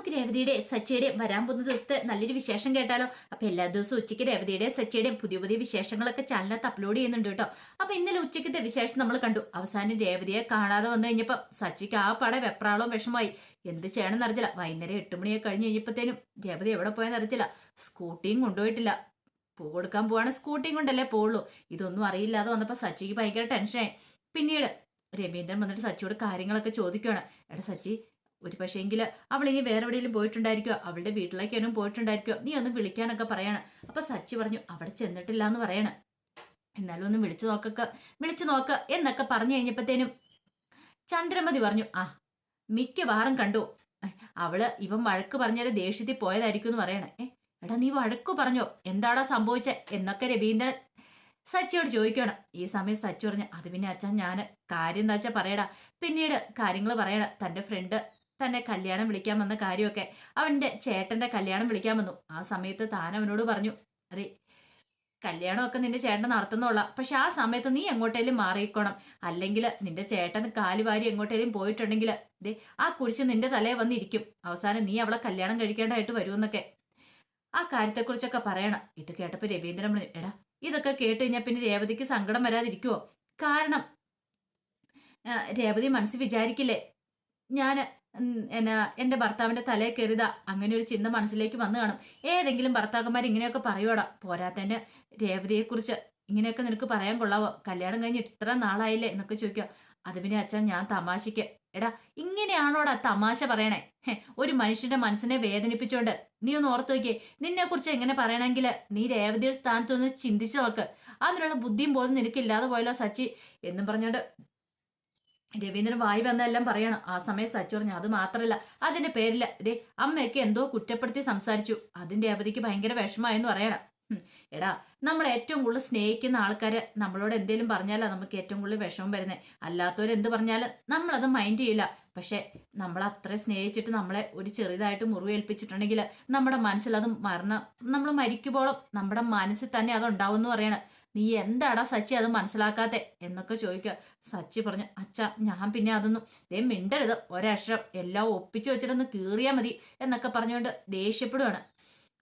നമുക്ക് രേവതിയുടെ സച്ചിയുടെയും വരാൻ പോകുന്ന ദിവസത്തെ നല്ലൊരു വിശേഷം കേട്ടാലോ? അപ്പൊ എല്ലാ ദിവസവും ഉച്ചയ്ക്ക് രേവതിയുടെ സച്ചിയുടെയും പുതിയ പുതിയ വിശേഷങ്ങളൊക്കെ ചാനലിനകത്ത് അപ്ലോഡ് ചെയ്യുന്നുണ്ട് കേട്ടോ. അപ്പൊ ഇന്നലെ ഉച്ചയ്ക്കത്തെ വിശേഷം നമ്മൾ കണ്ടു. അവസാനം രേവതിയെ കാണാതെ വന്നു കഴിഞ്ഞപ്പോ സച്ചിക്ക് ആ പട വെപ്രാളവും വിഷമമായി. എന്ത് ചെയ്യണമെന്ന് അറിയത്തില്ല വൈകുന്നേരം എട്ട് മണിയൊക്കെ കഴിഞ്ഞ് കഴിഞ്ഞപ്പോഴത്തേനും രേവതി എവിടെ പോയെന്ന് അറിയത്തില്ല. സ്കൂട്ടിയും കൊണ്ടുപോയിട്ടില്ല. പൂ കൊടുക്കാൻ പോവാണ് സ്കൂട്ടിയും കൊണ്ടല്ലേ പോവുള്ളൂ. ഇതൊന്നും അറിയില്ലാതെ വന്നപ്പോ സച്ചിക്ക് ഭയങ്കര ടെൻഷനായി പിന്നീട് രവീന്ദ്രൻ വന്നിട്ട് സച്ചിയോട് കാര്യങ്ങളൊക്കെ ചോദിക്കുകയാണ് എടാ സച്ചി ഒരു പക്ഷേങ്കിൽ അവൾ ഇനി വേറെ എവിടെയെങ്കിലും പോയിട്ടുണ്ടായിരിക്കോ അവളുടെ വീട്ടിലേക്കാനും പോയിട്ടുണ്ടായിരിക്കോ നീ ഒന്ന് വിളിക്കാനൊക്കെ പറയാണ്. അപ്പൊ സച്ചി പറഞ്ഞു അവിടെ ചെന്നിട്ടില്ല എന്ന് പറയണം. എന്നാലും ഒന്ന് വിളിച്ചു നോക്കൊക്കെ വിളിച്ചു നോക്ക എന്നൊക്കെ പറഞ്ഞു കഴിഞ്ഞപ്പോഴത്തേനും ചന്ദ്രമതി പറഞ്ഞു ആ മിക്കവാറും കണ്ടു. അവൾ ഇവൻ വഴക്ക് പറഞ്ഞാൽ ദേഷ്യത്തിൽ പോയതായിരിക്കും എന്ന് പറയണേ എടാ നീ വഴക്കു പറഞ്ഞോ? എന്താടാ സംഭവിച്ചേ? എന്നൊക്കെ രവീന്ദ്രൻ സച്ചിയോട് ചോദിക്കണം ഈ സമയം സച്ചി പറഞ്ഞ അത് പിന്നെ അച്ഛൻ ഞാൻ കാര്യം എന്താ വെച്ചാൽ പറയടാ. പിന്നീട് കാര്യങ്ങൾ പറയണ. തന്റെ ഫ്രണ്ട് തന്നെ കല്യാണം വിളിക്കാൻ വന്ന കാര്യമൊക്കെ അവന്റെ ചേട്ടന്റെ കല്യാണം വിളിക്കാൻ വന്നു. ആ സമയത്ത് താൻ അവനോട് പറഞ്ഞു അതെ കല്യാണമൊക്കെ നിന്റെ ചേട്ടൻ നടത്തുന്നുള്ള പക്ഷെ ആ സമയത്ത് നീ എങ്ങോട്ടേലും മാറിയിക്കോണം അല്ലെങ്കിൽ നിന്റെ ചേട്ടൻ കാലുവാരി എങ്ങോട്ടേലും പോയിട്ടുണ്ടെങ്കിൽ ദേ ആ കുരിശ് നിന്റെ തലയിൽ വന്നിരിക്കും. അവസാനം നീ അവളെ കല്യാണം കഴിക്കേണ്ടതായിട്ട് വരുമെന്നൊക്കെ. ആ കാര്യത്തെക്കുറിച്ചൊക്കെ പറയണം. ഇത് കേട്ടപ്പോൾ രവീന്ദ്രൻ എടാ ഇതൊക്കെ കേട്ട് കഴിഞ്ഞാൽ പിന്നെ രേവതിക്ക് സങ്കടം വരാതിരിക്കുമോ കാരണം രേവതി മനസ്സിൽ വിചാരിക്കില്ലേ ഞാൻ എന്നാ എന്റെ ഭർത്താവിന്റെ തലയിൽ കരുത അങ്ങനെ ഒരു ചിന്ത മനസ്സിലേക്ക് വന്നു കാണും. ഏതെങ്കിലും ഭർത്താക്കന്മാർ ഇങ്ങനെയൊക്കെ പറയുവാടാ. പോരാത്തന്നെ രേവതിയെക്കുറിച്ച് ഇങ്ങനെയൊക്കെ നിനക്ക് പറയാൻ കൊള്ളാവോ? കല്യാണം കഴിഞ്ഞ് ഇത്ര നാളായില്ലേ എന്നൊക്കെ ചോദിക്കുക അത് പിന്നെ അച്ഛൻ ഞാൻ തമാശയ്ക്ക്. എടാ ഇങ്ങനെയാണോടാ തമാശ പറയണേ? ഒരു മനുഷ്യന്റെ മനസ്സിനെ വേദനിപ്പിച്ചോണ്ട്. നീ ഒന്ന് ഓർത്തു നോക്കിയേ. നിന്നെ കുറിച്ച് എങ്ങനെ പറയണമെങ്കിൽ നീ രേവതിയുടെ സ്ഥാനത്ത് ഒന്ന് ചിന്തിച്ചു നോക്ക്. അതിനുള്ള ബുദ്ധിയും ബോധം നിനക്കില്ലാതെ പോയല്ലോ സച്ചി. എന്നും പറഞ്ഞോണ്ട് രവീന്ദ്രൻ വായി വന്നെല്ലാം പറയണം. ആ സമയം സച്ചു പറഞ്ഞു അത് മാത്രല്ല അതിന്റെ പേരിൽ ഇതേ അമ്മയൊക്കെ എന്തോ കുറ്റപ്പെടുത്തി സംസാരിച്ചു. അതിന്റെ അവധിക്ക് ഭയങ്കര വിഷമായെന്ന് പറയണം. എടാ നമ്മൾ ഏറ്റവും കൂടുതൽ സ്നേഹിക്കുന്ന ആൾക്കാര് നമ്മളോട് എന്തേലും പറഞ്ഞാലാ നമുക്ക് ഏറ്റവും കൂടുതൽ വിഷമം വരുന്നത് അല്ലാത്തവർ എന്ത് പറഞ്ഞാലും നമ്മളത് മൈൻഡ് ചെയ്യില്ല പക്ഷെ നമ്മൾ അത്ര സ്നേഹിച്ചിട്ട് നമ്മളെ ഒരു ചെറുതായിട്ട് മുറിവേൽപ്പിച്ചിട്ടുണ്ടെങ്കിൽ നമ്മുടെ മനസ്സിൽ അത് മരണം നമ്മൾ മരിക്കുമ്പോഴും നമ്മുടെ മനസ്സിൽ തന്നെ അത് ഉണ്ടാവും എന്ന് പറയണം. നീ എന്താടാ സച്ചി അത് മനസ്സിലാക്കാത്തെ? എന്നൊക്കെ ചോദിക്കുക. സച്ചി പറഞ്ഞു അച്ഛ ഞാൻ പിന്നെ അതൊന്നും ദേ മിണ്ടരുത്. ഒരക്ഷരം എല്ലാം ഒപ്പിച്ചു വെച്ചിട്ടൊന്ന് കീറിയാൽ മതി എന്നൊക്കെ പറഞ്ഞുകൊണ്ട് ദേഷ്യപ്പെടുവാണ്.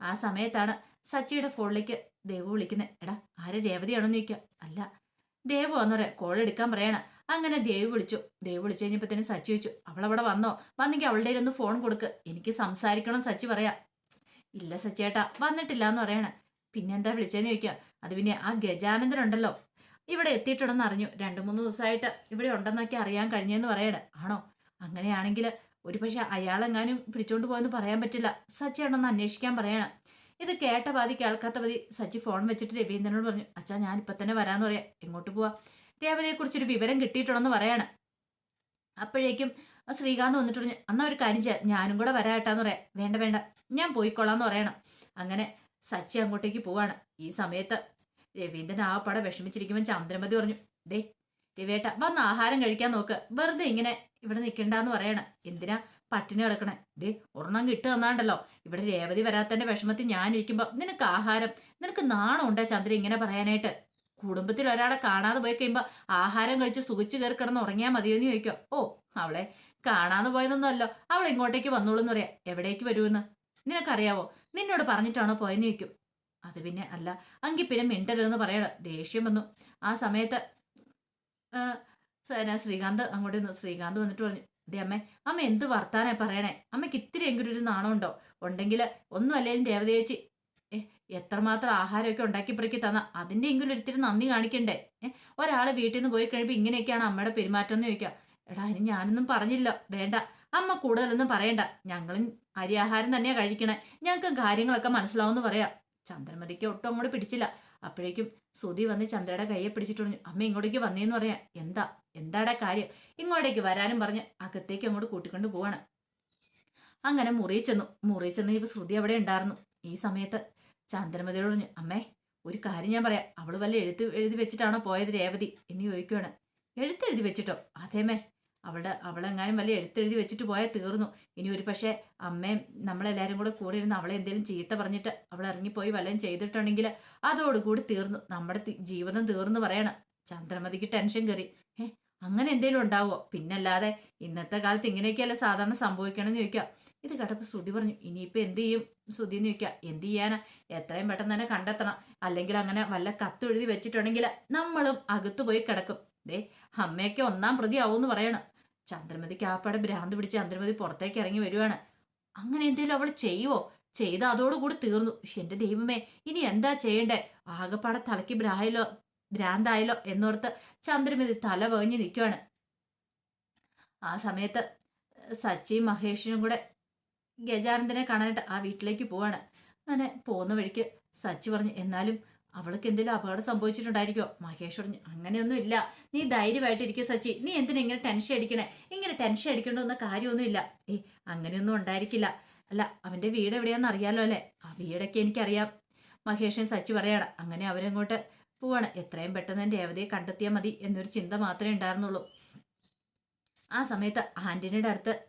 ആ സമയത്താണ് സച്ചിയുടെ ഫോണിലേക്ക് ദേവു വിളിക്കുന്നത്. എടാ ആര് രേവതിയാണെന്ന് ചോദിക്കുക അല്ല ദേവു വന്നു പറയാം. കോൾ എടുക്കാൻ പറയണം. അങ്ങനെ ദേവ് വിളിച്ചു. ദേവ് വിളിച്ചു കഴിഞ്ഞപ്പോഴത്തേനും സച്ചി ചോദിച്ചു അവളവിടെ വന്നോ? വന്നെങ്കിൽ അവളുടെ ഒന്ന് ഫോൺ കൊടുക്ക്. എനിക്ക് സംസാരിക്കണം സച്ചി പറയാം. ഇല്ല സച്ചേട്ടാ വന്നിട്ടില്ല എന്ന് പറയണേ പിന്നെന്താ വിളിച്ചതെന്ന് ചോദിക്കുക അത് പിന്നെ ആ ഗജാനന്ദൻ ഉണ്ടല്ലോ ഇവിടെ എത്തിയിട്ടുണ്ടെന്ന് അറിഞ്ഞു രണ്ട് മൂന്ന് ദിവസമായിട്ട് ഇവിടെ ഉണ്ടെന്നൊക്കെ അറിയാൻ കഴിഞ്ഞെന്ന് പറയണേ. ആണോ? അങ്ങനെയാണെങ്കിൽ ഒരു പക്ഷെ അയാളെങ്ങാനും പിടിച്ചോണ്ട് പോയെന്ന് പറയാൻ പറ്റില്ല. സച്ചി ഉണ്ടെന്ന് അന്വേഷിക്കാൻ പറയണം. ഇത് കേട്ട പാതി കേൾക്കാത്ത പതി സച്ചി ഫോൺ വെച്ചിട്ട് രവീന്ദ്രനോട് പറഞ്ഞു അച്ഛാ ഞാൻ ഇപ്പൊ തന്നെ വരാന്ന് പറയാം. എങ്ങോട്ട് പോവാ? രേവതിയെ കുറിച്ചൊരു വിവരം കിട്ടിയിട്ടുണ്ടെന്ന് പറയാണ്. അപ്പോഴേക്കും ശ്രീകാന്ത് വന്നിട്ട് പറഞ്ഞു അന്നാ ഒരു കാര്യം ചെയ്യാം. ഞാനും കൂടെ വരാട്ടാന്ന് പറയാം. വേണ്ട വേണ്ട. ഞാൻ പോയിക്കൊള്ളാന്ന് പറയണം. അങ്ങനെ സച്ചി അങ്ങോട്ടേക്ക് പോവാണ്. ഈ സമയത്ത് രവീന്ദ്രൻ ആ പട വിഷമിച്ചിരിക്കുമ്പോൾ ചന്ദ്രമതി പറഞ്ഞു ദേ രവേട്ട വന്ന് ആഹാരം കഴിക്കാൻ നോക്ക്. വെറുതെ ഇങ്ങനെ ഇവിടെ നിൽക്കണ്ടെന്ന് പറയണം. എന്തിനാ പട്ടിണി കിടക്കണേ? ദേ ഒരെണ്ണം കിട്ടു തന്നാണ്ടല്ലോ. ഇവിടെ രേവതി വരാത്തന്റെ വിഷമത്തിൽ ഞാനിരിക്കുമ്പോൾ നിനക്ക് ആഹാരം നിനക്ക് നാണം ഉണ്ടോ ചന്ദ്ര ഇങ്ങനെ പറയാനായിട്ട്? കുടുംബത്തിൽ ഒരാളെ കാണാതെ പോയി കഴിയുമ്പോ ആഹാരം കഴിച്ച് സുഖിച്ചു കയറി കിടന്ന് ഉറങ്ങിയാൽ മതിയെന്ന് ചോദിക്കോ ഓ അവളെ കാണാതെ പോയതൊന്നുമല്ലോ. അവൾ ഇങ്ങോട്ടേക്ക് വന്നോളൂ എന്ന് പറയാം. എവിടേക്ക് വരുമെന്ന്? നിനക്കറിയാവോ? നിന്നോട് പറഞ്ഞിട്ടാണോ പോയെന്ന് ചോദിക്കും. അത് പിന്നെ അല്ല അങ്കി പിന്നെ മിണ്ടരുതെന്ന് പറയണം ദേഷ്യം വന്നു. ആ സമയത്ത് ശ്രീകാന്ത് അങ്ങോട്ട് നിന്ന് ശ്രീകാന്ത് വന്നിട്ട് പറഞ്ഞു അതെ അമ്മേ അമ്മ എന്ത് വർത്താനേ പറയണേ? അമ്മയ്ക്ക് ഇത്തിരി എങ്കിലും ഒരു നാണമുണ്ടോ? ഉണ്ടെങ്കിൽ ഒന്നും അല്ലെങ്കിലും ഏ എത്രമാത്രം ആഹാരമൊക്കെ ഉണ്ടാക്കി പെറുക്കി തന്ന അതിന്റെ എങ്കിലും ഒരിത്തിരി നന്ദി കാണിക്കണ്ടേ? ഏ ഒരാൾ വീട്ടിൽ നിന്ന് പോയി കഴിയുമ്പോൾ ഇങ്ങനെയൊക്കെയാണ് അമ്മയുടെ പെരുമാറ്റം എന്ന് ചോദിക്കാം. എടാ ഇനി ഞാനൊന്നും പറഞ്ഞില്ല വേണ്ട. അമ്മ കൂടുതലൊന്നും പറയണ്ട. ഞങ്ങളും അരി ആഹാരം തന്നെയാ കഴിക്കണേ. ഞങ്ങൾക്ക് കാര്യങ്ങളൊക്കെ മനസ്സിലാവുമെന്ന് പറയാം. ചന്ദ്രമതിക്ക് ഒട്ടും അങ്ങോട്ട് പിടിച്ചില്ല. അപ്പോഴേക്കും സുധി വന്ന് ചന്ദ്രയുടെ കയ്യെ പിടിച്ചിട്ട് അമ്മ ഇങ്ങോട്ടേക്ക് വന്നേന്ന് പറയാം. എന്താ? എന്താടാ കാര്യം? ഇങ്ങോട്ടേക്ക് വരാനും പറഞ്ഞ് അകത്തേക്ക് അങ്ങോട്ട് കൂട്ടിക്കൊണ്ട് പോവാണ്. അങ്ങനെ മുറിയിൽ ചെന്നു. മുറിയിൽ ചെന്ന് ഇപ്പൊ ശ്രുതി അവിടെ ഉണ്ടായിരുന്നു. ഈ സമയത്ത് ചന്ദ്രമതിയോട് പറഞ്ഞു അമ്മേ ഒരു കാര്യം ഞാൻ പറയാം. അവൾ വല്ല എഴുത്ത് എഴുതി വെച്ചിട്ടാണോ പോയത് രേവതി? എന്ന് ചോദിക്കുവാണ്. എഴുത്തെഴുതി വെച്ചിട്ടോ? അതേമേ അവളുടെ അവളെങ്ങാനും വല്ല എഴുത്തെഴുതി വെച്ചിട്ട് പോയാൽ തീർന്നു. ഇനി ഒരു പക്ഷേ അമ്മയും നമ്മളെല്ലാവരും കൂടെ കൂടെ ഇരുന്ന് അവളെ എന്തെങ്കിലും ചീത്ത പറഞ്ഞിട്ട് അവൾ ഇറങ്ങിപ്പോയി വല്ലതും ചെയ്തിട്ടുണ്ടെങ്കിൽ അതോടുകൂടി തീർന്നു. നമ്മുടെ ജീവിതം തീർന്നു പറയണം. ചന്ദ്രമതിക്ക് ടെൻഷൻ കയറി. ഏ അങ്ങനെ എന്തെങ്കിലും ഉണ്ടാവുമോ പിന്നല്ലാതെ ഇന്നത്തെ കാലത്ത് ഇങ്ങനെയൊക്കെയല്ലേ സാധാരണ സംഭവിക്കണമെന്ന് ചോദിക്കാം ഇത് കേട്ടപ്പോൾ ശ്രുതി പറഞ്ഞു ഇനിയിപ്പോൾ എന്ത് ചെയ്യും ശ്രുതി എന്ന് ചോദിക്കുക? എന്ത് ചെയ്യാനാ? എത്രയും പെട്ടെന്ന് തന്നെ കണ്ടെത്തണം. അല്ലെങ്കിൽ അങ്ങനെ വല്ല കത്ത് എഴുതി വെച്ചിട്ടുണ്ടെങ്കിൽ നമ്മളും അകത്ത് പോയി കിടക്കും. ദേ അമ്മയൊക്കെ ഒന്നാം പ്രതി ആവുമെന്ന് പറയണം. ചന്ദ്രമതിക്ക് ആപ്പാടെ ഭ്രാന്ത് പിടിച്ച് ചന്ദ്രമതി പുറത്തേക്ക് ഇറങ്ങി വരുവാണ്. അങ്ങനെ എന്തേലും അവൾ ചെയ്യുവോ? ചെയ്ത അതോടുകൂടി തീർന്നു. എന്റെ ദൈവമേ ഇനി എന്താ ചെയ്യണ്ടേ? ആകപ്പാടെ തലയ്ക്ക് ഭ്രായലോ ഭ്രാന്തായല്ലോ എന്നോർത്ത് ചന്ദ്രമതി തല പകഞ്ഞ് നിൽക്കുവാണ് ആ സമയത്ത് സച്ചിയും മഹേഷിനും കൂടെ ഗജാനന്ദനെ കാണാനായിട്ട് ആ വീട്ടിലേക്ക് പോവാണ്. അങ്ങനെ പോകുന്ന വഴിക്ക് സച്ചി പറഞ്ഞു എന്നാലും അവൾക്ക് എന്തെങ്കിലും അപകടം സംഭവിച്ചിട്ടുണ്ടായിരിക്കോ മഹേഷ് പറഞ്ഞു അങ്ങനെയൊന്നും ഇല്ല. നീ ധൈര്യമായിട്ടിരിക്കും സച്ചി. നീ എന്തിനാ ഇങ്ങനെ ടെൻഷൻ അടിക്കണേ? ഇങ്ങനെ ടെൻഷൻ അടിക്കേണ്ടുന്ന കാര്യമൊന്നുമില്ല ഏ അങ്ങനെയൊന്നും ഉണ്ടായിരിക്കില്ല. അല്ല അവന്റെ വീട് എവിടെയാണെന്ന് അറിയാലോ അല്ലേ? ആ വീടൊക്കെ എനിക്കറിയാം. മഹേഷൻ സച്ചി പറയാണ് അങ്ങനെ അവരങ്ങോട്ട് പോവാണ്. എത്രയും പെട്ടെന്ന് രേവതിയെ കണ്ടെത്തിയാൽ മതി എന്നൊരു ചിന്ത മാത്രമേ ഉണ്ടായിരുന്നുള്ളൂ. ആ സമയത്ത് ആന്റണിയുടെ അടുത്ത്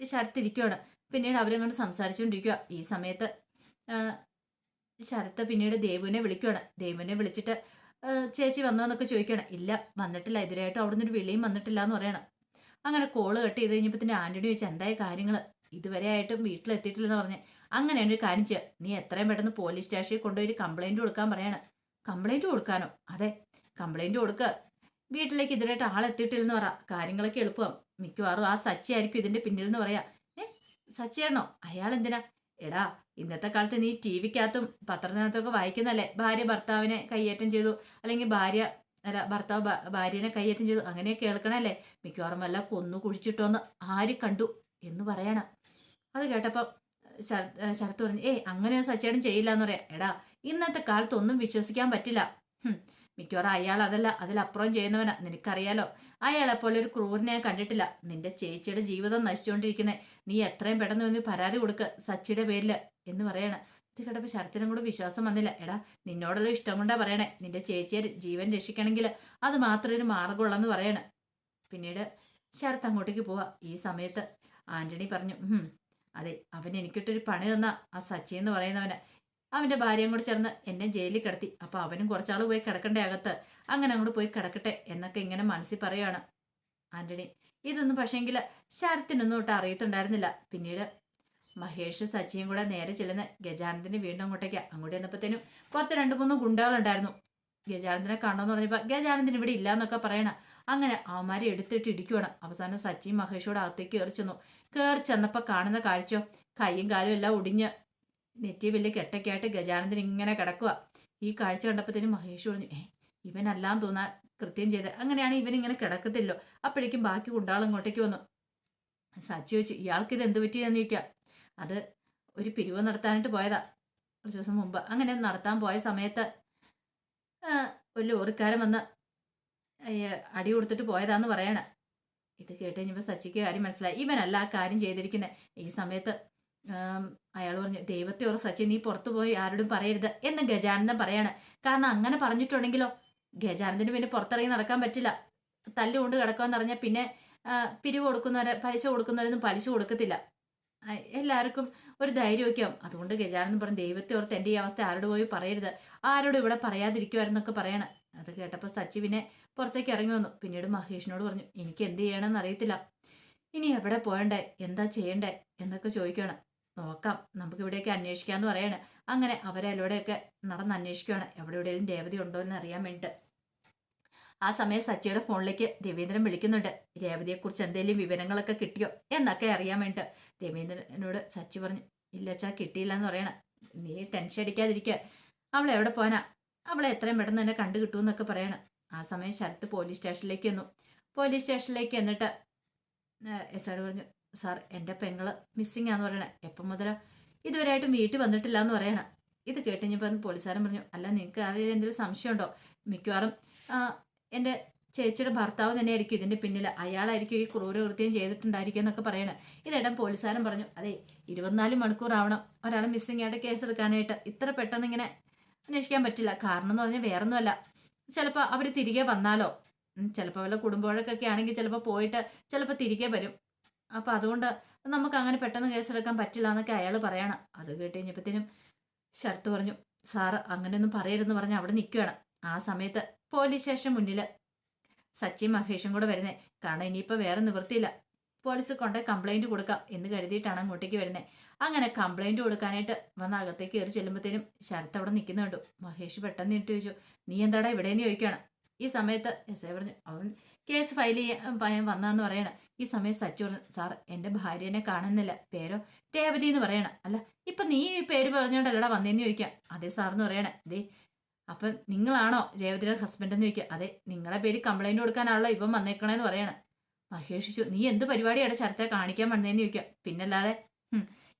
ശരത്തിരിക്കുവാണ്. പിന്നീട് അവരങ്ങോട്ട് സംസാരിച്ചുകൊണ്ടിരിക്കുക ഈ സമയത്ത് ശരത്ത് പിന്നീട് ദേവുവിനെ വിളിക്കുകയാണ് ദേവുവിനെ വിളിച്ചിട്ട് ചേച്ചി വന്നോ എന്നൊക്കെ ചോദിക്കുകയാണ് ഇല്ല വന്നിട്ടില്ല. ഇതിനായിട്ടും അവിടുന്ന് ഒരു വിളിയും വന്നിട്ടില്ല എന്ന് പറയണം. അങ്ങനെ കോൾ കട്ട് ചെയ്ത് കഴിഞ്ഞപ്പോൾ തന്നെ ആന്റണി ചോദിച്ചു എന്തായ കാര്യങ്ങൾ ഇതുവരെ ആയിട്ടും വീട്ടിലെത്തിയിട്ടില്ലെന്ന് പറഞ്ഞ്. അങ്ങനെയാണ് ഒരു കാര്യം ചെയ്യുക നീ എത്രയും പെട്ടെന്ന് പോലീസ് സ്റ്റേഷനിൽ കൊണ്ടുപോയി ഒരു കംപ്ലൈന്റ് കൊടുക്കാൻ പറയണം. കംപ്ലൈന്റ് കൊടുക്കാനോ? അതെ കംപ്ലൈന്റ് കൊടുക്കുക വീട്ടിലേക്ക് ഇതുവരെയായിട്ട് ആളെത്തിയിട്ടില്ലെന്ന് പറ. കാര്യങ്ങളൊക്കെ എളുപ്പം. മിക്കവാറും ആ സച്ചി ആയിരിക്കും ഇതിന്റെ പിന്നിൽ എന്ന് പറയാം. ഏ സച്ചിയാണോ? അയാൾ എന്തിനാ എടാ ഇന്നത്തെ കാലത്ത് നീ ടി വിക്കകത്തും പത്രത്തിനകത്തൊക്കെ വായിക്കുന്നല്ലേ ഭാര്യ ഭർത്താവിനെ കയ്യേറ്റം ചെയ്തു. അല്ലെങ്കിൽ ഭാര്യ അല്ല ഭർത്താവ് ഭാര്യനെ കയ്യേറ്റം ചെയ്തു. അങ്ങനെ കേൾക്കണല്ലേ മിക്കവാറും വല്ല കൊന്നു കുഴിച്ചിട്ടോന്ന് ആര് കണ്ടു എന്ന് പറയണം. അത് കേട്ടപ്പം ശരത് ശരത്ത് പറഞ്ഞു ഏയ് അങ്ങനെ സച്ചേടൻ ചെയ്യില്ല എന്ന് പറയാം. എടാ ഇന്നത്തെ കാലത്ത് ഒന്നും വിശ്വസിക്കാൻ പറ്റില്ല. മിക്കവാറും അയാൾ അതല്ല അതിലപ്പുറം ചെയ്യുന്നവനാ. നിനക്കറിയാലോ? അയാളെ പോലെ ഒരു ക്രൂരനെ കണ്ടിട്ടില്ല. നിന്റെ ചേച്ചിയുടെ ജീവിതം നശിച്ചുകൊണ്ടിരിക്കുന്നേ. നീ എത്രയും പെട്ടെന്ന് വന്ന് പരാതി കൊടുക്ക് സച്ചിയുടെ പേരിൽ എന്ന് പറയണ. ഇത് കേട്ടപ്പോൾ ശരത്തിനും കൂടെ വിശ്വാസം വന്നില്ല. എടാ നിന്നോടുള്ള ഇഷ്ടം കൊണ്ടാ പറയണേ. നിന്റെ ചേച്ചിയെ ജീവൻ രക്ഷിക്കണമെങ്കിൽ അത് മാത്രമേ ഒരു മാർഗമുള്ളെന്ന് പറയണ. പിന്നീട് ശരത്ത് അങ്ങോട്ടേക്ക് പോവാ. ഈ സമയത്ത് ആന്റണി പറഞ്ഞു "ഉം, അതെ അവൻ എനിക്കിട്ടൊരു പണി തന്ന. ആ സച്ചി എന്ന് പറയുന്നവന്. അവന്റെ ഭാര്യയും കൂടെ ചേർന്ന് എന്നെ ജയിലിൽ കിടത്തി. അപ്പോൾ അവനും കുറച്ചാൾ പോയി കിടക്കണ്ടേ അകത്ത്? അങ്ങനെ അങ്ങോട്ട് പോയി കിടക്കട്ടെ എന്നൊക്കെ ഇങ്ങനെ മനസ്സിൽ പറയുകയാണ് ആന്റണി ഇതൊന്നും പക്ഷേങ്കിൽ ശരത്തിനൊന്നും ഒട്ട് അറിയത്തുണ്ടായിരുന്നില്ല. പിന്നീട് മഹേഷ് സച്ചിയും കൂടെ നേരെ ചെല്ലുന്ന ഗജാനന്ദന് വീണ്ടും അങ്ങോട്ടേക്ക്. അങ്ങോട്ട് ചെന്നപ്പോഴത്തേനും പുറത്ത് രണ്ട് മൂന്ന് ഗുണ്ടകളുണ്ടായിരുന്നു. ഗജാനന്ദനെ കാണണമെന്ന് പറഞ്ഞപ്പോൾ ഗജാനന്ദൻ ഇവിടെ ഇല്ല എന്നൊക്കെ പറയണ അങ്ങനെ അവന്മാരെ എടുത്തിട്ട് ഇടിക്കുവാണ്. അവസാനം സച്ചിയും മഹേഷോട് അകത്തേക്ക് കയറി ചെന്നു. കയറി ചെന്നപ്പോൾ കാണുന്ന കാഴ്ചയോ കയ്യും കാലും എല്ലാം ഒടിഞ്ഞ് നെറ്റി വലിയ കെട്ടൊക്കെ ആയിട്ട് ഗജാനന്ദൻ ഇങ്ങനെ കിടക്കുക ഈ കാഴ്ച കണ്ടപ്പോഴത്തേനും മഹേഷ് പറഞ്ഞു ഏ ഇവനല്ലാന്ന് തോന്നാ കൃത്യം ചെയ്ത്. അങ്ങനെയാണ് ഇവൻ ഇങ്ങനെ കിടക്കത്തില്ലോ. അപ്പോഴേക്കും ബാക്കി ഗുണ്ടാൾ ഇങ്ങോട്ടേക്ക് വന്നു. സച്ചി ചോദിച്ചു ഇയാൾക്ക് ഇത് എന്ത് പറ്റിയെന്ന് ചോദിക്കാം? അത് ഒരു പിരിവ് നടത്താനായിട്ട് പോയതാ കുറച്ച് ദിവസം മുമ്പ്. അങ്ങനെ നടത്താൻ പോയ സമയത്ത് ഒരു ലോറിക്കാരൻ വന്ന് അടി കൊടുത്തിട്ട് പോയതാന്ന് പറയണ. ഇത് കേട്ട് കഴിഞ്ഞപ്പോൾ സച്ചിക്ക് കാര്യം മനസ്സിലായി. ഇവനല്ല ആ കാര്യം ചെയ്തിരിക്കുന്നത് ഈ സമയത്ത് അയാൾ പറഞ്ഞു ദൈവത്തെ ഓർ സച്ചി നീ പുറത്തു പോയി ആരോടും പറയരുത് എന്ന് ഗജാനന്ദൻ പറയാണ്. കാരണം അങ്ങനെ പറഞ്ഞിട്ടുണ്ടെങ്കിലോ ഗജാനന്ദന് പിന്നെ പുറത്തിറങ്ങി നടക്കാൻ പറ്റില്ല. തല്ലുകൊണ്ട് കിടക്കാന്ന് പറഞ്ഞാൽ പിന്നെ പിരിവ് കൊടുക്കുന്നവരെ പലിശ കൊടുക്കുന്നവരൊന്നും പലിശ കൊടുക്കത്തില്ല. എല്ലാവർക്കും ഒരു ധൈര്യമൊക്കെ ആവും. അതുകൊണ്ട് ഗജാനന്ദൻ പറഞ്ഞു ദൈവത്തെ ഓർത്ത് എന്റെ ഈ അവസ്ഥ ആരോട് പോയി പറയരുത്. ആരോടും ഇവിടെ പറയാതിരിക്കുമായിരുന്നൊക്കെ പറയണം. അത് കേട്ടപ്പോൾ സച്ചി പിന്നെ പുറത്തേക്ക് ഇറങ്ങി വന്നു. പിന്നീട് മഹേഷിനോട് പറഞ്ഞു എനിക്ക് എന്ത് ചെയ്യണമെന്ന് അറിയത്തില്ല. ഇനി എവിടെ പോകണ്ടേ? എന്താ ചെയ്യണ്ടേ? എന്നൊക്കെ ചോദിക്കുകയാണ് നോക്കാം. നമുക്ക് ഇവിടെയൊക്കെ അന്വേഷിക്കാന്ന് പറയാണ്. അങ്ങനെ അവരെല്ലോടെയൊക്കെ നടന്ന് അന്വേഷിക്കുകയാണ് എവിടെ എവിടെയെങ്കിലും രേവതി ഉണ്ടോ എന്ന് അറിയാൻ വേണ്ടിയിട്ട് ആ സമയം സച്ചിയുടെ ഫോണിലേക്ക് രവീന്ദ്രൻ വിളിക്കുന്നുണ്ട്. രേവതിയെക്കുറിച്ച് എന്തെങ്കിലും വിവരങ്ങളൊക്കെ കിട്ടിയോ എന്നൊക്കെ അറിയാൻ വേണ്ടിയിട്ട് രവീന്ദ്രനോട് സച്ചി പറഞ്ഞു ഇല്ല കിട്ടിയില്ല എന്ന് പറയണം. നീ ടെൻഷൻ അടിക്കാതിരിക്കുക അവൾ എവിടെ പോനാ അവളെ എത്രയും പെട്ടെന്ന് തന്നെ കണ്ടു കിട്ടുമെന്നൊക്കെ പറയണം. ആ സമയം ശരത്ത് പോലീസ് സ്റ്റേഷനിലേക്ക് വന്നു പോലീസ് സ്റ്റേഷനിലേക്ക് എന്നിട്ട് എസ് ഐ പറഞ്ഞു സാർ എന്റെ പെങ്ങൾ മിസ്സിംഗ് ആന്ന് പറയണേ. എപ്പം മുതൽ ഇതുവരെയായിട്ടും വീട്ടിൽ വന്നിട്ടില്ല എന്ന് പറയണം. ഇത് കേട്ടുകഴിഞ്ഞപ്പോൾ പോലീസുകാരൻ പറഞ്ഞു അല്ല നിങ്ങൾക്ക് ആരെങ്കിലും എന്തെങ്കിലും സംശയമുണ്ടോ മിക്കവാറും എന്റെ ചേച്ചിയുടെ ഭർത്താവ് തന്നെയായിരിക്കും ഇതിന്റെ പിന്നിൽ അയാളായിരിക്കും ഈ ക്രൂരകൃത്യം ചെയ്തിട്ടുണ്ടായിരിക്കും എന്നൊക്കെ പറയണേ. ഇതിടം പോലീസുകാരൻ പറഞ്ഞു അതെ ഇരുപത്തിനാല് മണിക്കൂർ ആവണം ഒരാൾ മിസ്സിംഗ് ആയിട്ട് കേസ് എടുക്കാനായിട്ട് ഇത്ര പെട്ടെന്ന് ഇങ്ങനെ അന്വേഷിക്കാൻ പറ്റില്ല. കാരണം എന്ന് പറഞ്ഞാൽ വേറൊന്നുമല്ല. ചിലപ്പോൾ അവർ തിരികെ വന്നാലോ? ചിലപ്പോൾ വല്ല കുടുംബങ്ങളൊക്കെ ആണെങ്കിൽ ചിലപ്പോൾ പോയിട്ട് ചിലപ്പോൾ തിരികെ വരും. അപ്പം അതുകൊണ്ട് നമുക്ക് അങ്ങനെ പെട്ടെന്ന് കേസെടുക്കാൻ പറ്റില്ല എന്നൊക്കെ അയാൾ പറയണം. അത് കേട്ട് കഴിഞ്ഞപ്പോഴത്തേനും ശരത്ത് പറഞ്ഞു സാറ് അങ്ങനെയൊന്നും പറയരുതെന്ന് പറഞ്ഞ് അവിടെ നിൽക്കുകയാണ് ആ സമയത്ത് പോലീസ് സ്റ്റേഷൻ മുന്നിൽ സച്ചിയും മഹേഷും കൂടെ വരുന്നത് കാരണം ഇനിയിപ്പോൾ വേറെ നിവൃത്തിയില്ല. പോലീസ് കൊണ്ട് കംപ്ലൈന്റ് കൊടുക്കാം എന്ന് കരുതിയിട്ടാണ് അങ്ങോട്ടേക്ക് വരുന്നത് അങ്ങനെ കംപ്ലൈന്റ് കൊടുക്കാനായിട്ട് വന്ന അകത്തേക്ക് കയറി ചെല്ലുമ്പോഴത്തേനും ശരത്ത് അവിടെ നിൽക്കുന്നുണ്ടു മഹേഷ് പെട്ടെന്ന് ഇട്ട് ചോദിച്ചു നീ എന്താടാ ഇവിടെ ഇവിടെയെന്ന് ചോദിക്കുകയാണ് ഈ സമയത്ത് എസ് ഐ പറഞ്ഞു അവൻ കേസ് ഫയൽ ചെയ്യാൻ വന്നാന്ന് പറയണം. ഈ സമയം സച്ചു സാർ എന്റെ ഭാര്യനെ കാണുന്നില്ല. പേരോ? രേവതി എന്ന് പറയണം. അല്ല ഇപ്പൊ നീ ഈ പേര് പറഞ്ഞോണ്ടല്ലടാ വന്നേന്ന് ചോദിക്കാം? അതെ സാറെന്ന് പറയണേ. ദേ അപ്പം നിങ്ങളാണോ രേവതിയുടെ ഹസ്ബൻഡ് എന്ന് അതെ നിങ്ങളെ പേര് കംപ്ലൈന്റ് കൊടുക്കാനാണല്ലോ ഇപ്പം വന്നേക്കണേന്ന് പറയണം. മഹേഷിച്ചു നീ എന്ത് പരിപാടിയാണ് ശരത്തെ കാണിക്കാൻ വന്നേന്ന് ചോദിക്കാം? പിന്നല്ലാതെ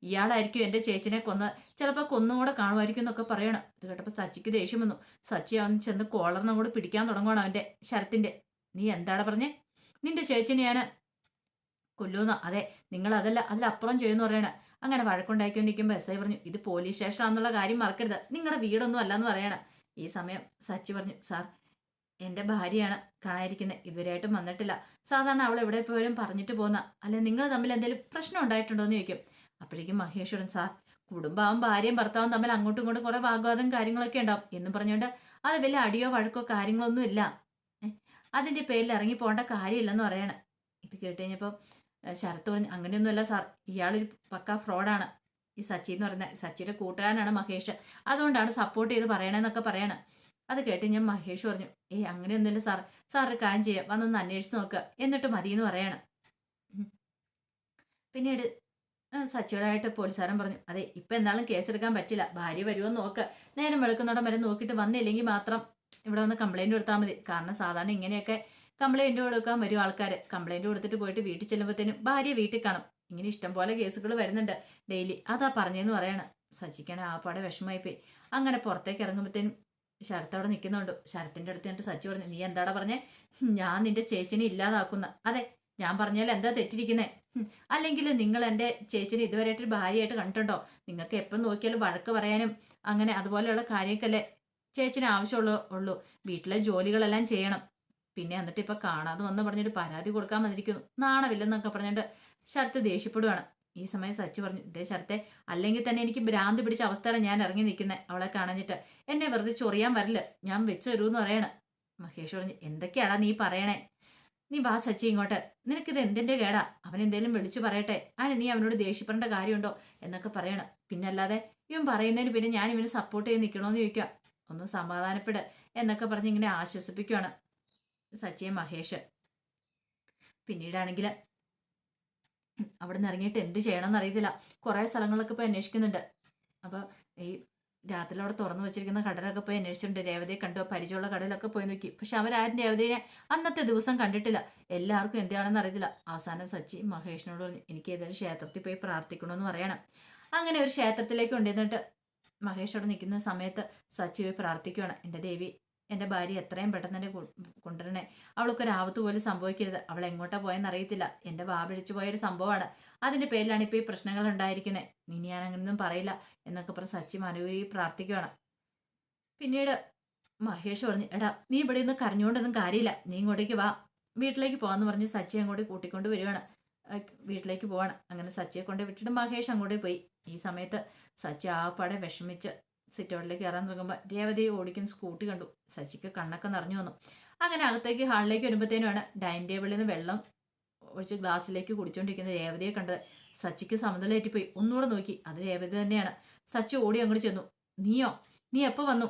ഇയാളായിരിക്കും എന്റെ ചേച്ചിനെ കൊന്ന് ചിലപ്പോൾ കൊന്നുകൂടെ കാണുമായിരിക്കും എന്നൊക്കെ പറയണം. ഇത് കേട്ടപ്പോൾ സച്ചിക്ക് ദേഷ്യം വന്നു. സച്ചി അവൻ ചെന്ന് കോളറിനും കൂടെ പിടിക്കാൻ തുടങ്ങുകയാണ് അവന്റെ ശരത്തിന്റെ നീ എന്താണ് പറഞ്ഞേ? നിന്റെ ചേച്ചിനെ ഞാൻ കൊല്ലൂന്ന. അതെ നിങ്ങൾ അതല്ല അതിലപ്പുറം ചെയ്യുമെന്ന് പറയണ. അങ്ങനെ വഴക്കുണ്ടാക്കിക്കൊണ്ടിരിക്കുമ്പോൾ എസ് ഐ പറഞ്ഞു ഇത് പോലീസ് സ്റ്റേഷനാണെന്നുള്ള കാര്യം മറക്കരുത്. നിങ്ങളുടെ വീടൊന്നും അല്ലെന്ന് പറയണം. ഈ സമയം സച്ചി പറഞ്ഞു സാർ എന്റെ ഭാര്യയാണ് കാണാതിരിക്കുന്നത് ഇതുവരെയായിട്ടും വന്നിട്ടില്ല. സാധാരണ അവൾ എവിടെ പോലും പറഞ്ഞിട്ട് പോകുന്ന. അല്ലെ നിങ്ങൾ തമ്മിൽ എന്തെങ്കിലും പ്രശ്നം ഉണ്ടായിട്ടുണ്ടോ എന്ന് ചോദിക്കും. അപ്പോഴേക്കും മഹേശ്വരൻ സാർ കുടുംബവും ഭാര്യയും ഭർത്താവും തമ്മിൽ അങ്ങോട്ടും ഇങ്ങോട്ടും കുറേ വാഗ്വാദം കാര്യങ്ങളൊക്കെ ഉണ്ടാവും. എന്ന് പറഞ്ഞുകൊണ്ട് അത് വലിയ അടിയോ വഴക്കോ കാര്യങ്ങളൊന്നും ഇല്ല. ഏ, അതിന്റെ പേരിൽ ഇറങ്ങി പോകേണ്ട കാര്യമില്ലെന്ന് പറയണ. ഇത് കേട്ട് കഴിഞ്ഞപ്പോൾ ശരത്ത് പറഞ്ഞു അങ്ങനെയൊന്നുമല്ല സാർ ഇയാളൊരു പക്ക ഫ്രോഡാണ്. ഈ സച്ചി എന്ന് പറയുന്ന സച്ചിയുടെ കൂട്ടുകാരനാണ് മഹേഷ്. അതുകൊണ്ടാണ് സപ്പോർട്ട് ചെയ്ത് പറയണമെന്നൊക്കെ പറയണം. അത് കേട്ട് ഞാൻ മഹേഷ് പറഞ്ഞു ഏ അങ്ങനെയൊന്നുമില്ല സാർ. ഒരു കാര്യം ചെയ്യാം. വന്നൊന്ന് അന്വേഷിച്ച് നോക്കുക എന്നിട്ട് മതി എന്ന് പറയണം. പിന്നീട് സച്ചിയോടായിട്ട് പോലീസുകാരൻ പറഞ്ഞു അതെ ഇപ്പൊ എന്തായാലും കേസെടുക്കാൻ പറ്റില്ല. ഭാര്യ വരുമോ നോക്ക്. നേരം വെളുക്കുന്നോടം വരെ നോക്കിയിട്ട് വന്നില്ലെങ്കിൽ മാത്രം ഇവിടെ വന്ന് കംപ്ലൈന്റ് കൊടുത്താൽ മതി. കാരണം സാധാരണ ഇങ്ങനെയൊക്കെ കംപ്ലൈന്റ് കൊടുക്കാൻ വരും ആൾക്കാർ കംപ്ലൈന്റ് കൊടുത്തിട്ട് പോയിട്ട് വീട്ടിൽ ചെല്ലുമ്പോഴത്തേനും ഭാര്യ വീട്ടിൽ കാണും. ഇങ്ങനെ ഇഷ്ടം പോലെ കേസുകൾ വരുന്നുണ്ട് ഡെയിലി അതാ പറഞ്ഞതെന്ന് പറയണം. സച്ചിക്കാണ് ആ പാടെ വിഷമമായി പോയി അങ്ങനെ പുറത്തേക്ക് ഇറങ്ങുമ്പോഴത്തേനും ശരത്ത് അവിടെ നിൽക്കുന്നുണ്ട് ശരത്തിന്റെ അടുത്ത് എന്നിട്ട് സച്ചി പറഞ്ഞു നീ എന്താടാ പറഞ്ഞേ? ഞാൻ നിന്റെ ചേച്ചിനെ ഇല്ലാതാക്കുന്ന. അതെ ഞാൻ പറഞ്ഞാൽ എന്താ തെറ്റിരിക്കുന്നേ? അല്ലെങ്കിൽ നിങ്ങൾ എന്റെ ചേച്ചിനെ ഇതുവരെയായിട്ട് ഭാര്യയായിട്ട് കണ്ടിട്ടുണ്ടോ? നിങ്ങൾക്ക് എപ്പം നോക്കിയാലും വഴക്ക് പറയാനും അങ്ങനെ അതുപോലെയുള്ള കാര്യമൊക്കെയല്ലേ ചേച്ചിന് ആവശ്യമുള്ളൂ ഉള്ളൂ. വീട്ടിലെ ജോലികളെല്ലാം ചെയ്യണം. പിന്നെ എന്നിട്ട് ഇപ്പൊ കാണാതെ വന്ന് പറഞ്ഞിട്ട് പരാതി കൊടുക്കാൻ വന്നിരിക്കുന്നു. നാണമില്ലെന്നൊക്കെ പറഞ്ഞിട്ട് ശരത്ത് ദേഷ്യപ്പെടുവാണ്. ഈ സമയം സച്ചി പറഞ്ഞു ഇതേ ശരത്തെ അല്ലെങ്കിൽ തന്നെ എനിക്ക് ഭ്രാന്ത് പിടിച്ച അവസ്ഥയിലാണ് ഞാൻ ഇറങ്ങി നിൽക്കുന്നത് അവളെ കാണഞ്ഞിട്ട് എന്നെ വെറുതെ ചൊറിയാൻ വരില്ല. ഞാൻ വെച്ച് തരൂന്ന് പറയണേ. മഹേഷ് പറഞ്ഞു എന്തൊക്കെയാടാ നീ പറയണേ? നീ വാ സച്ചി ഇങ്ങോട്ട്. നിനക്കിത് എന്തിന്റെ കേടാ? അവൻ എന്തേലും വിളിച്ചു പറയട്ടെ. ആ നീ അവനോട് ദേഷ്യപ്പെടേണ്ട കാര്യമുണ്ടോ? എന്നൊക്കെ പറയണം. പിന്നല്ലാതെ ഇവൻ പറയുന്നതിന് പിന്നെ ഞാൻ ഇവന് സപ്പോർട്ട് ചെയ്ത് നിൽക്കണോന്ന് ചോദിക്കുക. ഒന്ന് സമാധാനപ്പെട് എന്നൊക്കെ പറഞ്ഞ് ഇങ്ങനെ ആശ്വസിപ്പിക്കുകയാണ് സച്ചിയെ മഹേഷ്. പിന്നീടാണെങ്കിൽ അവിടെ നിന്ന് ഇറങ്ങിയിട്ട് എന്ത് ചെയ്യണമെന്ന് അറിയത്തില്ല. കുറേ സ്ഥലങ്ങളൊക്കെ പോയി അന്വേഷിക്കുന്നുണ്ട്. അപ്പോൾ ഈ രാത്രി അവിടെ തുറന്നു വെച്ചിരിക്കുന്ന കടലൊക്കെ പോയി അന്വേഷിച്ചിട്ടുണ്ട്. രേവതിയെ കണ്ടു. പരിചയമുള്ള കടലൊക്കെ പോയി നോക്കി. പക്ഷെ അവരാരും രേവതിയെ അന്നത്തെ ദിവസം കണ്ടിട്ടില്ല. എല്ലാവർക്കും എന്താണെന്ന് അറിയത്തില്ല. അവസാനം സച്ചി മഹേഷിനോട് പറഞ്ഞു എനിക്ക് ഏതായാലും ക്ഷേത്രത്തിൽ പോയി പ്രാർത്ഥിക്കണമെന്ന് പറയണം. അങ്ങനെ ഒരു ക്ഷേത്രത്തിലേക്ക് കൊണ്ടുവന്നിട്ട് മഹേഷ് അവിടെ നിൽക്കുന്ന സമയത്ത് സച്ചി പോയി പ്രാർത്ഥിക്കുകയാണ് എന്റെ ദേവി എന്റെ ഭാര്യ എത്രയും പെട്ടെന്ന് തന്നെ കൊണ്ടുവരണേ. അവൾക്ക് ഒരു ആപത്ത് പോലും സംഭവിക്കരുത്. അവൾ എങ്ങോട്ടാ പോയെന്ന് അറിയത്തില്ല. എന്റെ വാ പിടിച്ചു പോയൊരു സംഭവമാണ്. അതിന്റെ പേരിലാണ് ഇപ്പോൾ ഈ പ്രശ്നങ്ങൾ ഉണ്ടായിരിക്കുന്നത്. ഇനി ഞാൻ അങ്ങനെയൊന്നും പറയില്ല എന്നൊക്കെ പറഞ്ഞ് സച്ചി മനോരി പ്രാർത്ഥിക്കുകയാണ് പിന്നീട് മഹേഷ് പറഞ്ഞു എടാ നീ ഇവിടെ നിന്ന് കരഞ്ഞുകൊണ്ടൊന്നും കാര്യമില്ല. നീ ഇങ്ങോട്ടേക്ക് വാ. വീട്ടിലേക്ക് പോകാന്ന് പറഞ്ഞ് സച്ചി അങ്ങോട്ട് കൂട്ടിക്കൊണ്ട് വരികയാണ് വീട്ടിലേക്ക് പോവാണ്. അങ്ങനെ സച്ചിയെ കൊണ്ട് വിട്ടിട്ട് മഹേഷ് അങ്ങോട്ട് പോയി. ഈ സമയത്ത് സച്ചി ആപ്പാടെ വിഷമിച്ച് സിറ്റൗട്ടിലേക്ക് കയറാൻ തുടങ്ങുമ്പോൾ രേവതി ഓടിക്കുന്ന സ്കൂട്ടി കണ്ടു. സച്ചിക്ക് കണ്ണൊക്കെ നിറഞ്ഞു വന്നു. അങ്ങനെ അകത്തേക്ക് ഹാളിലേക്ക് വരുമ്പോഴത്തേനുമാണ് ഡൈനിങ് ടേബിളിൽ നിന്ന് വെള്ളം ഒഴിച്ച് ഗ്ലാസ്സിലേക്ക് കുടിച്ചുകൊണ്ടിരിക്കുന്ന രേവതിയെ കണ്ടത്. സച്ചിക്ക് സമതലേറ്റിപ്പോയി ഒന്നുകൂടെ നോക്കി. അത് രേവതി തന്നെയാണ്. സച്ചി ഓടി അങ്ങോട്ട് ചെന്നു. നീയോ? നീ എപ്പോൾ വന്നു?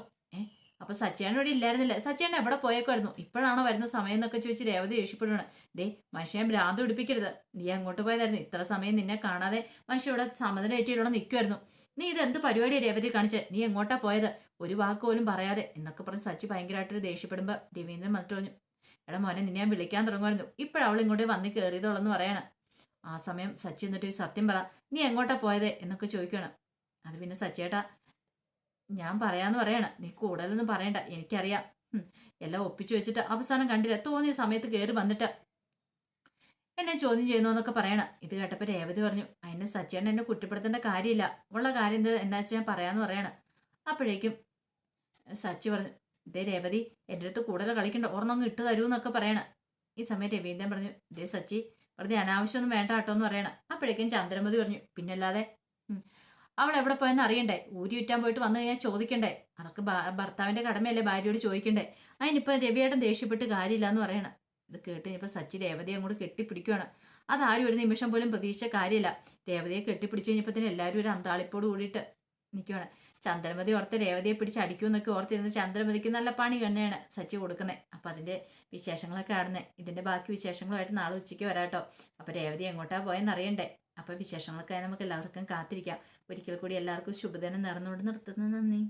അപ്പൊ സച്ചിയാണ് ഇവിടെ ഇല്ലായിരുന്നില്ല. സച്ചിയാണ് എവിടെ പോയേക്കുമായിരുന്നു ഇപ്പോഴാണോ വരുന്ന സമയം എന്നൊക്കെ ചോദിച്ച് രേവതി ദേഷ്യപ്പെടുകയാണ് ദേ മനുഷ്യൻ ഭ്രാന്ത് പിടിപ്പിക്കരുത്. നീ അങ്ങോട്ട് പോയതായിരുന്നു. ഇത്ര സമയം നിന്നെ കാണാതെ മനുഷ്യ ഇവിടെ സമനിലേറ്റി ഇവിടെ നിൽക്കുമായിരുന്നു നീ ഇത് എന്ത് പരിപാടിയാണ് രേവതി കാണിച്ച്? നീ എങ്ങോട്ടാ പോയത്? ഒരു വാക്ക് പോലും പറയാതെ എന്നൊക്കെ പറഞ്ഞ് സച്ചി ഭയങ്കരമായിട്ട് ദേഷ്യപ്പെടുമ്പോൾ രവീന്ദ്രൻ മറ്റു പറഞ്ഞു എടാ മോനെ നിന്നെ ഞാൻ വിളിക്കാൻ തുടങ്ങുമായിരുന്നു ഇപ്പോഴവൾ ഇങ്ങോട്ട് വന്ന് കയറിയതോളെന്ന് പറയണം. ആ സമയം സച്ചി എന്നിട്ട് സത്യം പറ. നീ എങ്ങോട്ടാ പോയത്? എന്നൊക്കെ ചോദിക്കണം അത് പിന്നെ സച്ചിയേട്ടാ ഞാൻ പറയാന്ന് പറയണം. നീ കൂടുതലൊന്നും പറയണ്ട. എനിക്കറിയാം. എല്ലാം ഒപ്പിച്ചു വെച്ചിട്ട് അവസാനം കണ്ടില്ല. തോന്നിയ സമയത്ത് കയറി വന്നിട്ട് എന്നെ ചോദ്യം ചെയ്യുന്നു എന്നൊക്കെ പറയണം. ഇത് കേട്ടപ്പോൾ രേവതി പറഞ്ഞു അതിന്റെ സച്ചിയേട്ടൻ എന്നെ കുറ്റപ്പെടുത്തേണ്ട കാര്യമില്ല. ഉള്ള കാര്യം എന്ത് എന്താ വെച്ചാൽ ഞാൻ പറയാന്ന് പറയണം. അപ്പോഴേക്കും സച്ചി പറഞ്ഞു ഇതേ രേവതി എന്റെ അടുത്ത് കൂടുതൽ കളിക്കണ്ട. ഒരെണ്ണം ഇട്ട് തരൂ എന്നൊക്കെ പറയണം. ഈ സമയം രവീന്ദ്രൻ പറഞ്ഞു ഇതേ സച്ചി വെറുതെ അനാവശ്യമൊന്നും വേണ്ട കേട്ടോ എന്ന് പറയണം. അപ്പോഴേക്കും ചന്ദ്രമതി പറഞ്ഞു പിന്നല്ലാതെ അവൾ എവിടെ പോയെന്ന് അറിയണ്ടേ? ഊരി ഉറ്റാൻ പോയിട്ട് വന്നു കഴിഞ്ഞാൽ ചോദിക്കണ്ടേ? അതൊക്കെ ഭർത്താവിന്റെ കടമയല്ലേ ഭാര്യയോട് ചോദിക്കണ്ടേ? അതിനിപ്പോ രവിയേട്ടൻ ദേഷ്യപ്പെട്ട് കാര്യമില്ല എന്ന് പറയണം. ഇത് കേട്ട് ഇപ്പൊ സച്ചി രേവതിയെ അങ്ങോട്ട് കെട്ടിപ്പിടിക്കുകയാണ് അതാരും ഒരു നിമിഷം പോലും പ്രതീക്ഷിച്ച കാര്യമില്ല. രേവതിയെ കെട്ടിപ്പിടിച്ചു കഴിഞ്ഞപ്പോൾ എല്ലാവരും ഒരു അന്താളിപ്പോട് കൂടിയിട്ട് നിൽക്കുകയാണ് ചന്ദ്രമതി ഓർത്ത് രേവതിയെ പിടിച്ച് അടിക്കുമെന്നൊക്കെ ഓർത്തിരുന്ന് ചന്ദ്രമതിക്ക് നല്ല പണി തന്നെയാണ് സച്ചി കൊടുക്കുന്നത് അപ്പം അതിന്റെ വിശേഷങ്ങളൊക്കെ ആടുന്നത് ഇതിന്റെ ബാക്കി വിശേഷങ്ങളുമായിട്ട് നാളെ ഉച്ചയ്ക്ക് വരാട്ടോ. അപ്പോൾ രേവതി എങ്ങോട്ടാ പോയെന്ന് അറിയണ്ടേ? അപ്പോൾ വിശേഷങ്ങളൊക്കെ നമുക്ക് എല്ലാവർക്കും കാത്തിരിക്കാം. ഒരിക്കൽ കൂടി എല്ലാവർക്കും ശുഭദിനം നേർന്നുകൊണ്ട് നിർത്തുന്നു. നന്ദി.